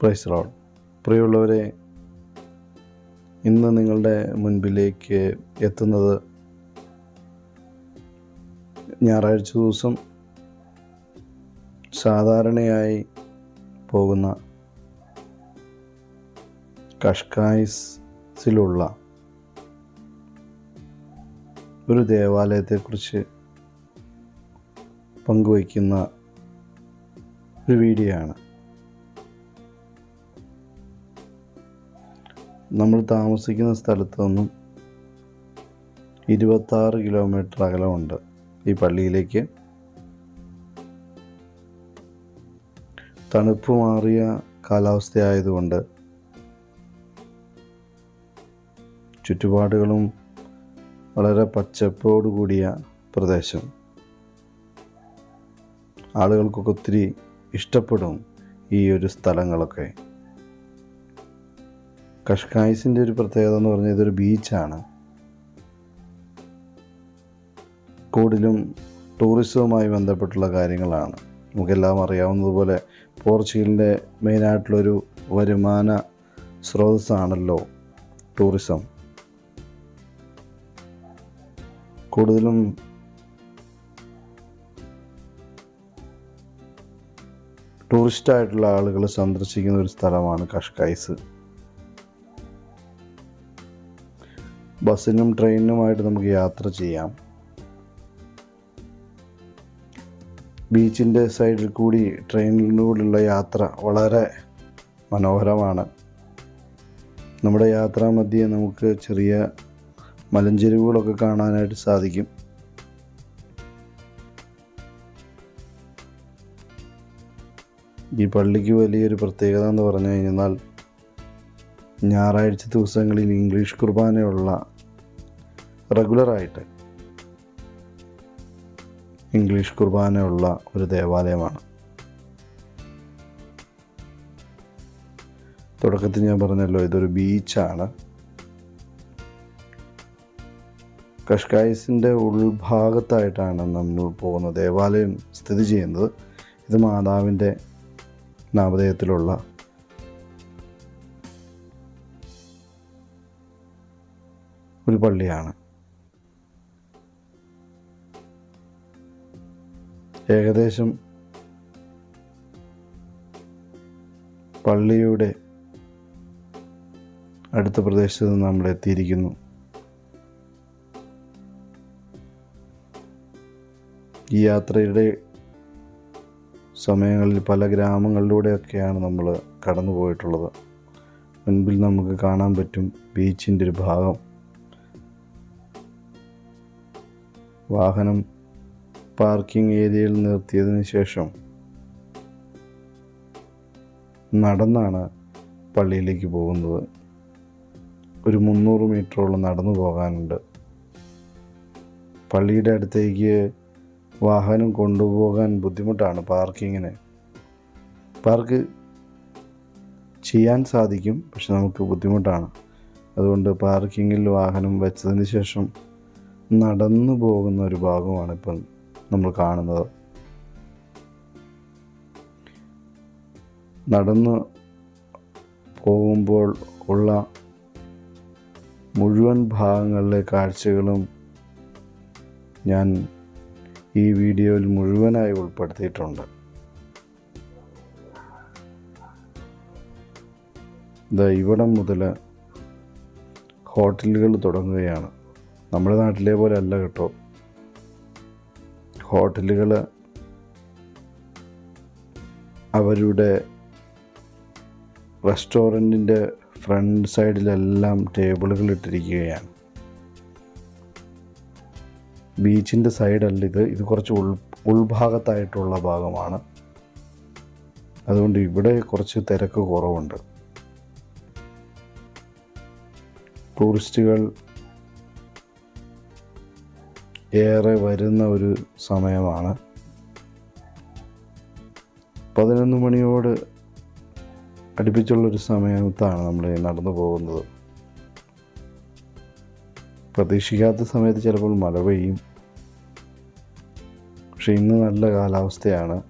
Price പ്രിയമുള്ളവരെ ഇന്ന് നിങ്ങളുടെ മുൻപിലേക്ക് എത്തുന്നത് ഞായറാഴ്ച ദിവസം സാധാരണയായി പോകുന്ന കഷ്കായിസിലുള്ള ഒരു ദേവാലയത്തെക്കുറിച്ച് പങ്കുവയ്ക്കുന്ന ഒരു വീഡിയോ ആണ് നമ്മൾ താമസിക്കുന്ന സ്ഥലത്തു നിന്നും ഇരുപത്താറ് കിലോമീറ്റർ അകലമുണ്ട് ഈ പള്ളിയിലേക്ക്. തണുപ്പ് മാറിയ കാലാവസ്ഥയായതുകൊണ്ട് ചുറ്റുപാടുകളും വളരെ പച്ചപ്പോട് കൂടിയ പ്രദേശം. ആളുകൾക്കൊക്കെ ഒത്തിരി ഇഷ്ടപ്പെടും ഈ ഒരു സ്ഥലങ്ങളൊക്കെ. കഷ്കായിസിന്റെ ഒരു പ്രത്യേകത എന്ന് പറഞ്ഞാൽ ഇതൊരു ബീച്ചാണ്. കൂടുതലും ടൂറിസവുമായി ബന്ധപ്പെട്ടുള്ള കാര്യങ്ങളാണ്. നമുക്കെല്ലാം അറിയാവുന്നതുപോലെ പോർച്ചുഗലിന്റെ മെയിനായിട്ടുള്ളൊരു വരുമാന സ്രോതസ്സാണല്ലോ ടൂറിസം. കൂടുതലും ടൂറിസ്റ്റായിട്ടുള്ള ആളുകൾ സന്ദർശിക്കുന്ന ഒരു സ്ഥലമാണ് കഷ്കായിസ്. ബസ്സിനും ട്രെയിനിനുമായിട്ട് നമുക്ക് യാത്ര ചെയ്യാം. ബീച്ചിന്റെ സൈഡിൽ കൂടി ട്രെയിനിലൂടെയുള്ള യാത്ര വളരെ മനോഹരമാണ്. നമ്മുടെ യാത്രാ മധ്യേ നമുക്ക് ചെറിയ മലഞ്ചെരുവുകളൊക്കെ കാണാനായിട്ട് സാധിക്കും. ഈ പള്ളിക്ക് വലിയൊരു പ്രത്യേകത എന്ന് പറഞ്ഞു കഴിഞ്ഞാൽ ഞായറാഴ്ച ദിവസങ്ങളിൽ ഇംഗ്ലീഷ് കുർബാനയുള്ള റെഗുലറായിട്ട് ഇംഗ്ലീഷ് കുർബാനയുള്ള ഒരു ദേവാലയമാണ്. തുടക്കത്തിൽ ഞാൻ പറഞ്ഞല്ലോ ഇതൊരു ബീച്ചാണ്. കഷ്കായസിന്റെ ഉൾഭാഗത്തായിട്ടാണ് നമ്മൾ പോകുന്ന ദേവാലയം സ്ഥിതി ചെയ്യുന്നത്. ഇത് മാതാവിന്റെ നാമധേയത്തിലുള്ള ഒരു പള്ളിയാണ്. ഏകദേശം പള്ളിയുടെ അടുത്ത പ്രദേശത്ത് നിന്ന് നമ്മൾ എത്തിയിരിക്കുന്നു. ഈ യാത്രയുടെ സമയങ്ങളിൽ പല ഗ്രാമങ്ങളിലൂടെയൊക്കെയാണ് നമ്മൾ കടന്നു പോയിട്ടുള്ളത്. മുൻപിൽ നമുക്ക് കാണാൻ പറ്റും ബീച്ചിന്റെ ഒരു ഭാഗം. വാഹനം പാർക്കിംഗ് ഏരിയയിൽ നിർത്തിയതിന് ശേഷം നടന്നാണ് പള്ളിയിലേക്ക് പോകുന്നത്. ഒരു മുന്നൂറ് മീറ്ററോളം നടന്നു പോകാനുണ്ട്. പള്ളിയുടെ അടുത്തേക്ക് വാഹനം കൊണ്ടുപോകാൻ ബുദ്ധിമുട്ടാണ് പാർക്കിങ്ങിന്. പാർക്ക് ചെയ്യാൻ സാധിക്കും പക്ഷെ നമുക്ക് ബുദ്ധിമുട്ടാണ്. അതുകൊണ്ട് പാർക്കിങ്ങിൽ വാഹനം വെച്ചതിന് ശേഷം നടന്നു പോകുന്ന ഒരു ഭാഗമാണ് ഇപ്പം നമ്മൾ കാണുന്നത്. നടന്ന് പോകുമ്പോൾ ഉള്ള മുഴുവൻ ഭാഗങ്ങളിലെ കാഴ്ചകളും ഞാൻ ഈ വീഡിയോയിൽ മുഴുവനായി ഉൾപ്പെടുത്തിയിട്ടുണ്ട്. ഇതാ ഇവിടം മുതൽ ഹോട്ടലുകൾ തുടങ്ങുകയാണ്. നമ്മുടെ നാട്ടിലെ പോലെ അല്ല കേട്ടോ. ഹോട്ടലുകൾ അവരുടെ റെസ്റ്റോറന്റിന്റെ ഫ്രണ്ട് സൈഡിലെല്ലാം ടേബിളുകൾ ഇട്ടിരിക്കുകയാണ്. ബീച്ചിന്റെ സൈഡല്ല ഇത്. ഇത് കുറച്ച് ഉൾ ഉൾഭാഗത്തായിട്ടുള്ള ഭാഗമാണ്. അതുകൊണ്ട് ഇവിടെ കുറച്ച് തിരക്ക് കുറവുണ്ട്. ടൂറിസ്റ്റുകൾ ഏറെ വരുന്ന ഒരു സമയമാണ്. പതിനൊന്ന് മണിയോട് അടുപ്പിച്ചുള്ളൊരു സമയത്താണ് നമ്മൾ നടന്നു പോകുന്നത്. പ്രതീക്ഷിക്കാത്ത സമയത്ത് ചിലപ്പോൾ മഴ പെയ്യും. പക്ഷെ ഇന്ന് നല്ല കാലാവസ്ഥയാണ്.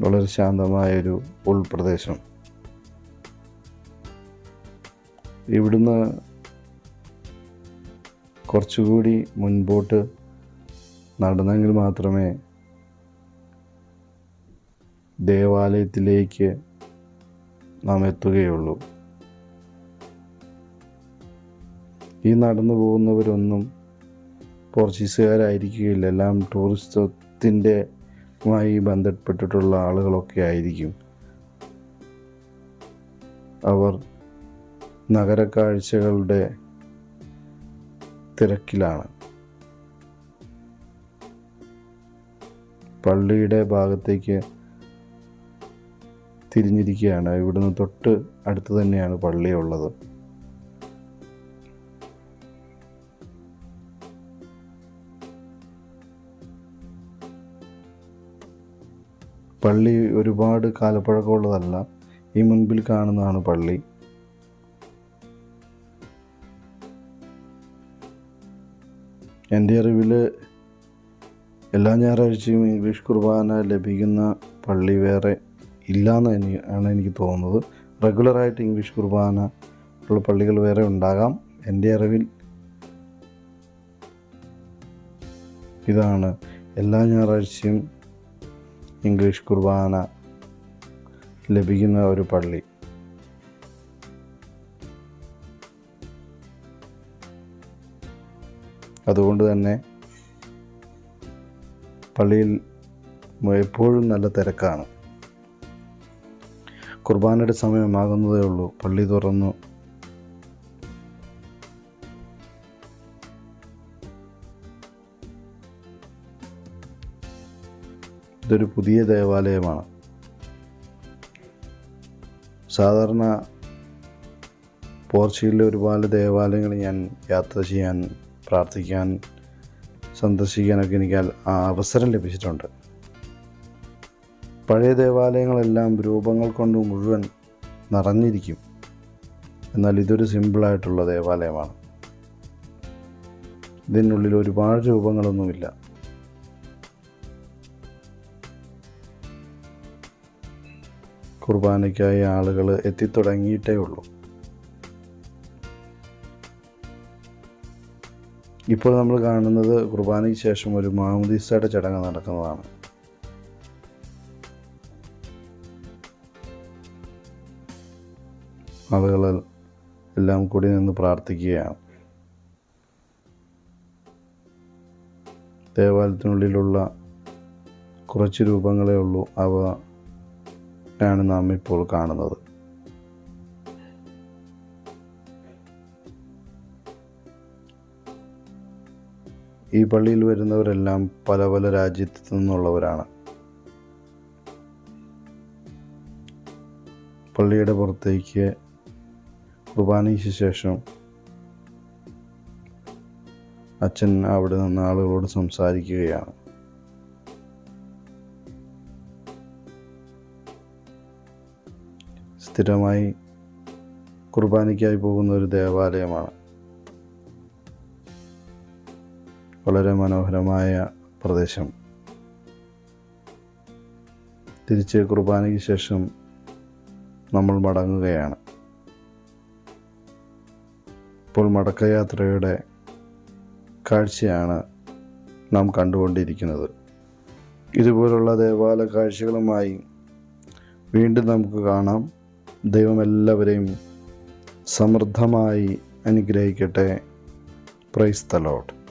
വളരെ ശാന്തമായൊരു ഉൾപ്രദേശം. ഇവിടുന്ന് കുറച്ചുകൂടി മുൻപോട്ട് നടന്നെങ്കിൽ മാത്രമേ ദേവാലയത്തിലേക്ക് നാം എത്തുകയുള്ളൂ. ഈ നടന്നു പോകുന്നവരൊന്നും പോർച്ചുഗീസുകാരായിരിക്കുകയില്ല എല്ലാം ടൂറിസത്തിന്റെ മായി ബന്ധപ്പെട്ടിട്ടുള്ള ആളുകളൊക്കെ ആയിരിക്കും. അവർ നഗരക്കാഴ്ചകളുടെ തിരക്കിലാണ്. പള്ളിയുടെ ഭാഗത്തേക്ക് തിരിഞ്ഞിരിക്കുകയാണ്. ഇവിടുന്ന് തൊട്ട് അടുത്ത് തന്നെയാണ് പള്ളി ഉള്ളത്. പള്ളി ഒരുപാട് കാലപ്പഴക്കമുള്ളതല്ല ഈ മുൻപിൽ കാണുന്നതാണ് പള്ളി. എന്റെ അറിവിൽ എല്ലാ ഞായറാഴ്ചയും ഇംഗ്ലീഷ് കുർബാന ലഭിക്കുന്ന പള്ളി വേറെ ഇല്ലയെന്ന് എനി ആണ് എനിക്ക് തോന്നുന്നത്. റെഗുലറായിട്ട് ഇംഗ്ലീഷ് കുർബാന ഉള്ള പള്ളികൾ വേറെ ഉണ്ടാകാം. എന്റെ അറിവിൽ ഇതാണ്. എല്ലാ ഞായറാഴ്ചയും ഇംഗ്ലീഷ് കുർബാന ലഭിക്കുന്ന ഒരു പള്ളി. അതുകൊണ്ട് തന്നെ പള്ളിയിൽ എപ്പോഴും നല്ല തിരക്കാണ്. കുർബാനയുടെ സമയമാകുന്നതേ ഉള്ളൂ. പള്ളി തുറന്നു. ഇതൊരു പുതിയ ദേവാലയമാണ്. സാധാരണ പോർച്ചുഗലിലെ ഒരുപാട് ദേവാലയങ്ങൾ ഞാൻ യാത്ര ചെയ്യാൻ പ്രാർത്ഥിക്കാൻ സന്ദർശിക്കാനൊക്കെ എനിക്ക് അവസരം ലഭിച്ചിട്ടുണ്ട്. പഴയ ദേവാലയങ്ങളെല്ലാം രൂപങ്ങൾ കൊണ്ട് മുഴുവൻ നിറഞ്ഞിരിക്കും. എന്നാൽ ഇതൊരു സിമ്പിളായിട്ടുള്ള ദേവാലയമാണ്. ഇതിനുള്ളിൽ ഒരുപാട് രൂപങ്ങളൊന്നുമില്ല. കുർബാനയ്ക്കായി ആളുകൾ എത്തിത്തുടങ്ങിയിട്ടേ ഉള്ളൂ. ഇപ്പോൾ നമ്മൾ കാണുന്നത് കുർബാനയ്ക്ക് ശേഷം ഒരു മാമുദീസയുടെ ചടങ്ങ് നടക്കുന്നതാണ്. ആളുകൾ എല്ലാം കൂടി നിന്ന് പ്രാർത്ഥിക്കുകയാണ്. ദേവാലയത്തിനുള്ളിലുള്ള കുറച്ച് രൂപങ്ങളേ ഉള്ളൂ. അവ ആണ് നാം ഇപ്പോൾ കാണുന്നത്. ഈ പള്ളിയിൽ വരുന്നവരെല്ലാം പല പല രാജ്യത്തു നിന്നുള്ളവരാണ്. പള്ളിയുടെ പുറത്തേക്ക് കുർബാനയ്ക്ക് ശേഷം അച്ഛൻ അവിടെ നിന്ന് ആളുകളോട് സംസാരിക്കുകയാണ്. സ്ഥിരമായി കുർബാനയ്ക്കായി പോകുന്ന ഒരു ദേവാലയമാണ്. വളരെ മനോഹരമായ പ്രദേശം. തിരിച്ച് കുർബാനയ്ക്ക് ശേഷം നമ്മൾ മടങ്ങുകയാണ്. ഇപ്പോൾ മടക്കയാത്രയുടെ കാഴ്ചയാണ് നാം കണ്ടുകൊണ്ടിരിക്കുന്നത്. ഇതുപോലുള്ള ദേവാലയ കാഴ്ചകളുമായി വീണ്ടും നമുക്ക് കാണാം. ദൈവം എല്ലാവരെയും സമൃദ്ധമായി അനുഗ്രഹിക്കട്ടെ. പ്രൈസ് തലോട്ട്